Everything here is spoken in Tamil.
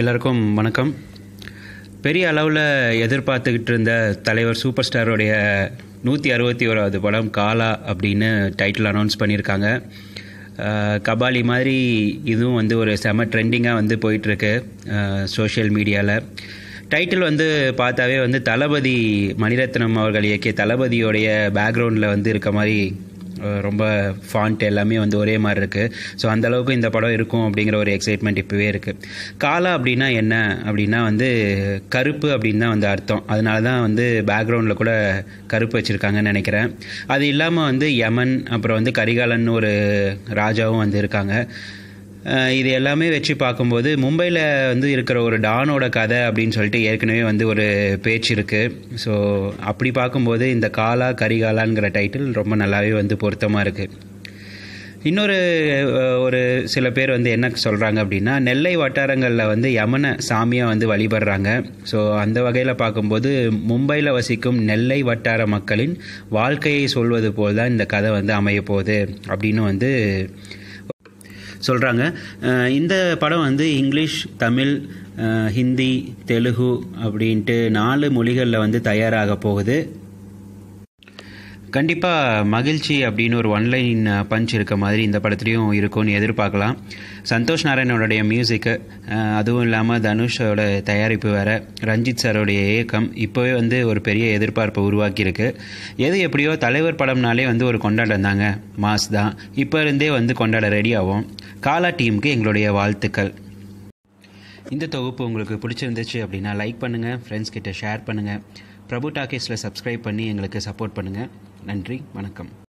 எல்லாருக்கும் வணக்கம். பெரிய அளவில் எதிர்பார்த்துக்கிட்டு இருந்த தலைவர் சூப்பர் ஸ்டாரோடைய நூற்றி அறுபத்தி ஓராவது படம் காலா அப்படின்னு டைட்டில் அனௌன்ஸ் பண்ணியிருக்காங்க. கபாலி மாதிரி இதுவும் வந்து ஒரு செம ட்ரெண்டிங்காக வந்து போயிட்டுருக்கு சோஷியல் மீடியாவில் டைட்டில் வந்து பார்த்தாவே வந்து தளபதி மணிரத்னம் அவர்கள் இயக்கிய தளபதியோடைய பேக்ரவுண்டில் வந்து இருக்க மாதிரி ரொம்ப ஃபாண்ட் எல்லாமே வந்து ஒரே மாதிரி இருக்குது ஸோ அந்தளவுக்கு இந்த படம் இருக்கும் அப்படிங்கிற ஒரு எக்ஸைட்மெண்ட் இப்போவே இருக்குது காலா அப்படின்னா என்ன? அப்படின்னா வந்து கருப்பு அப்படின்னு தான் வந்து அர்த்தம். அதனால தான் வந்து பேக்ரவுண்டில் கூட கருப்பு வச்சுருக்காங்கன்னு நினைக்கிறேன். அது இல்லாமல் வந்து யமன் அப்புறம் வந்து கரிகாலன் ஒரு ராஜாவும் வந்து இருக்காங்க. இது எல்லாமே வச்சு பார்க்கும்போது மும்பையில் வந்து இருக்கிற ஒரு டானோட கதை அப்படின்னு சொல்லிட்டு ஏற்கனவே வந்து ஒரு பேச்சு இருக்குது ஸோ அப்படி பார்க்கும்போது இந்த காலா கரிகாலாங்கிற டைட்டில் ரொம்ப நல்லாவே வந்து பொருத்தமாக இருக்குது இன்னொரு ஒரு சில பேர் வந்து என்ன சொல்கிறாங்க அப்படின்னா நெல்லை வட்டாரங்களில் வந்து யமனை சாமியாக வந்து வழிபடுறாங்க. ஸோ அந்த வகையில் பார்க்கும்போது மும்பையில் வசிக்கும் நெல்லை வட்டார மக்களின் வாழ்க்கையை சொல்வது போல் தான் இந்த கதை வந்து அமைய போகுது அப்படின்னு வந்து சொல்கிறாங்க இந்த படம் வந்து இங்கிலீஷ் தமிழ் ஹிந்தி தெலுங்கு அப்படின்ட்டு நாலு மொழிகளில் வந்து தயாராக போகுது. கண்டிப்பாக மகிழ்ச்சி அப்படின்னு ஒரு ஒன்லைன் பஞ்ச் இருக்க மாதிரி இந்த படத்துலையும் இருக்கும்னு எதிர்பார்க்கலாம். சந்தோஷ் நாராயணோடைய மியூசிக்கு அதுவும் இல்லாமல் தனுஷோட தயாரிப்பு வேறு ரஞ்சித் சாரோடைய இயக்கம் இப்போவே வந்து ஒரு பெரிய எதிர்பார்ப்பை உருவாக்கியிருக்கு. எது எப்படியோ தலைவர் படம்னாலே வந்து ஒரு கொண்டாட்டம் தாங்க மாஸ் தான். இப்போ இருந்தே வந்து கொண்டாட ரெடி ஆகும் காலா டீமுக்கு எங்களுடைய வாழ்த்துக்கள். இந்த தொகுப்பு உங்களுக்கு பிடிச்சிருந்துச்சு அப்படின்னா லைக் பண்ணுங்கள் ஃப்ரெண்ட்ஸ் கிட்ட ஷேர் பண்ணுங்கள் பிரபு டாக்கீஸில் சப்ஸ்கிரைப் பண்ணி எங்களுக்கு சப்போர்ட் பண்ணுங்கள் நன்றி வணக்கம்.